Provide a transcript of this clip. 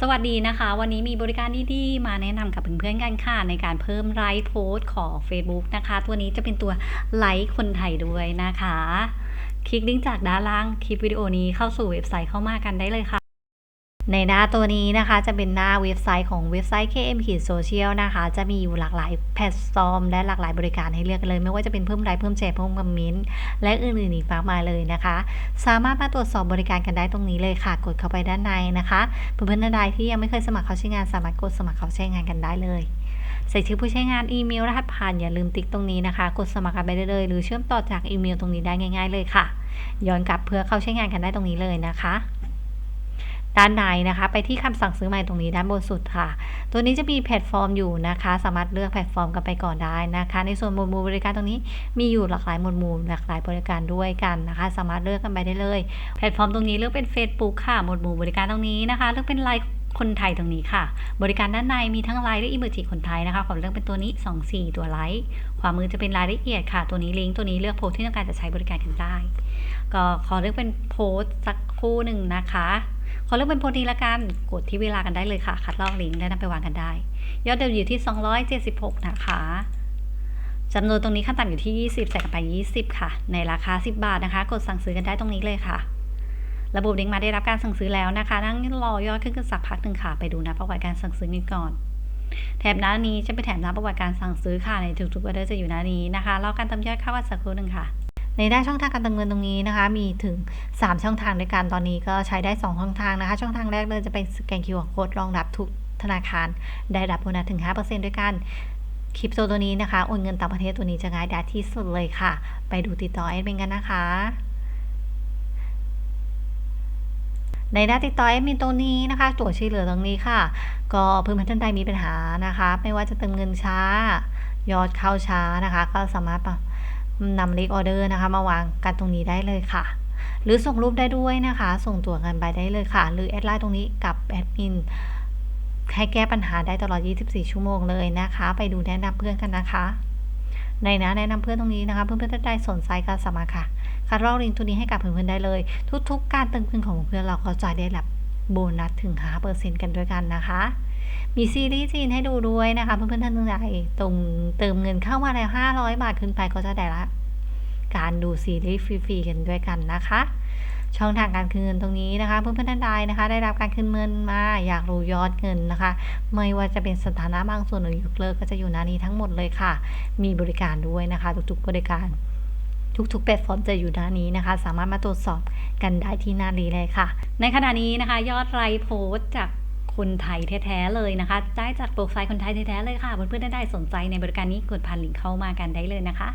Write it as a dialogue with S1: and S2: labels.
S1: สวัสดีนะคะ วันนี้มีบริการดีๆมาแนะนำกับเพื่อนๆกันค่ะ ในการเพิ่มไลค์โพสต์ของ Facebook นะคะ ตัวนี้จะเป็นตัวไลค์คนไทยด้วยนะคะ คลิกลิงก์จากด้านล่างคลิปวิดีโอนี้เข้าสู่เว็บไซต์เข้ามากันได้เลยค่ะ ในหน้าตัวนี้นะคะจะเป็นหน้าเว็บไซต์ของเว็บไซต์ KM ขีดโซเชียลนะคะ จะมีอยู่หลากหลายแพลตฟอร์ม และหลากหลายบริการให้เลือกเลย ไม่ว่าจะเป็นเพิ่มไลค์เพิ่มแชร์เพิ่มคอมเมนต์และอื่นๆอีกมากมายเลยนะคะ สามารถมาตรวจสอบบริการกันได้ตรงนี้เลยค่ะ กดเข้าไปด้านในนะคะเพื่อนๆท่านใดที่ยังไม่เคยสมัครเข้าใช้งาน สามารถกดสมัครเข้าใช้งานกันได้เลยใส่ชื่อผู้ใช้งานอีเมลรหัสผ่านอย่าลืมติ๊กตรงนี้นะคะ กดสมัครกันไปได้เลย หรือเชื่อมต่อจากอีเมลตรงนี้ได้ง่าย ๆ เลยค่ะ ย้อนกลับเพื่อเข้าใช้งานกันได้ตรงนี้เลยนะคะ ด้านในนะคะ ไปที่คำสั่งซื้อใหม่ตรงนี้ด้านบนสุดค่ะ ตัวนี้จะมีแพลตฟอร์มอยู่นะคะ สามารถเลือกแพลตฟอร์มกันไปก่อนได้นะคะ ในส่วนหมวดหมู่บริการตรงนี้มีอยู่หลากหลายหมวดหมู่หลากหลายบริการด้วยกันนะคะ สามารถเลือกกันไปได้เลย แพลตฟอร์มตรงนี้เลือกเป็น Facebook ค่ะหมวดหมู่บริการตรงนี้นะคะเลือกเป็นไลน์คนไทยตรงนี้ค่ะ บริการด้านในมีทั้งไลน์และอิมเมจิคนไทยนะคะขอเลือกเป็นตัวนี้ 2 4 ตัวไลน์ขวามือจะเป็นรายละเอียดค่ะ ตัวนี้ลิงก์ตัวนี้เลือกโพสที่ต้องการจะใช้บริการกันได้ ก็ขอเลือกเป็นโพสสักคู่หนึ่งนะคะ ขอเลือกเป็นโพสต์นี้ละกัน กดที่เวลากันได้เลยค่ะ คัดลอกลิงก์แล้วนำไปวางกันได้ ยอดเดิมอยู่ที่ 276 นะคะจำนวนตรงนี้ขั้นต่ำอยู่ที่ 20 ใส่กันไป 20 ค่ะ ในราคา 10 บาทนะคะ กดสั่งซื้อกันได้ตรงนี้เลยค่ะ ระบบลิงก์มาได้รับการสั่งซื้อแล้วนะคะ นั่งรอยอดขึ้นกันสักพักหนึ่งค่ะ ไปดูนะประวัติการสั่งซื้อกันก่อน แถบหน้านี้จะเป็นแถบหน้าประวัติการสั่งซื้อค่ะ ในทุกๆออเดอร์จะอยู่หน้านี้นะคะรอการเติมยอดเข้าวัดสักครู่หนึ่งค่ะ ในด้านช่องทางการเติมเงินตรงนี้นะคะ มีถึง 3 ช่องทางด้วยกันตอนนี้ก็ใช้ได้ 2 ช่องทางนะคะ ช่องทางแรกเลยจะเป็นสแกน QR Code รองรับทุกธนาคาร ได้รับโบนัสถึง 5%ด้วยกันคลิปโซตัวนี้นะคะโอนเงินต่างประเทศตัวนี้จะง่ายดายที่สุดเลยค่ะ ไปดูติดต่อแอดมินกันนะคะในหน้าติดต่อแอดมินตรงนี้นะคะตัวช่วยเหลือตรงนี้ค่ะ ก็เพื่อนๆท่านใดมีปัญหานะคะ ไม่ว่าจะเติมเงินช้า ยอดเข้าช้านะคะ ก็สามารถ นำเลขออเดอร์นะคะ มาวางกันตรงนี้ได้เลยค่ะ หรือส่งรูปได้ด้วยนะคะ ส่งตัวกันไปได้เลยค่ะ หรือแอดไลน์ตรงนี้กับแอดมินให้แก้ปัญหาได้ตลอด 24 ชั่วโมงเลยนะคะ ไปดูแนะนำเพื่อนกันนะคะ ในนะแนะนำเพื่อนตรงนี้นะคะ เพื่อนๆท่านใดสนใจก็สามารถค่ะคัดลอกลิงก์ตัวนี้ให้กับเพื่อนๆได้เลย ทุกๆ การเติมเงินของเพื่อนเราก็จะได้รับ โบนัสถึง 5%กันด้วยกันนะคะ มีซีรีส์จีนให้ดูด้วยนะคะ เพื่อนๆท่านใดตรงเติมเงินเข้ามาแล้ว500 บาทขึ้นไปก็จะได้รับการดูซีรีส์ฟรีๆกันด้วยกันนะคะ ช่องทางการคืนเงินตรงนี้นะคะ เพื่อนๆท่านใดนะคะ ได้รับการคืนเงินมาอยากรู้ยอดเงินนะคะ ไม่ว่าจะเป็นสถานะบางส่วนหรือยกเลิกก็จะอยู่หน้านี้ทั้งหมดเลยค่ะ มีบริการด้วยนะคะ ทุกๆบริการ ทุกๆแพลตฟอร์มจะอยู่หน้านี้นะคะ สามารถมาตรวจสอบกันได้ที่หน้านี้เลยค่ะ ในขณะนี้นะคะ ยอดไลค์โพสจากคนไทยแท้ๆเลยนะคะ ได้จากโปรไฟล์คนไทยแท้ๆเลยค่ะเพื่อนๆได้สนใจในบริการนี้กดผ่านลิงก์เข้ามากันได้เลยนะคะ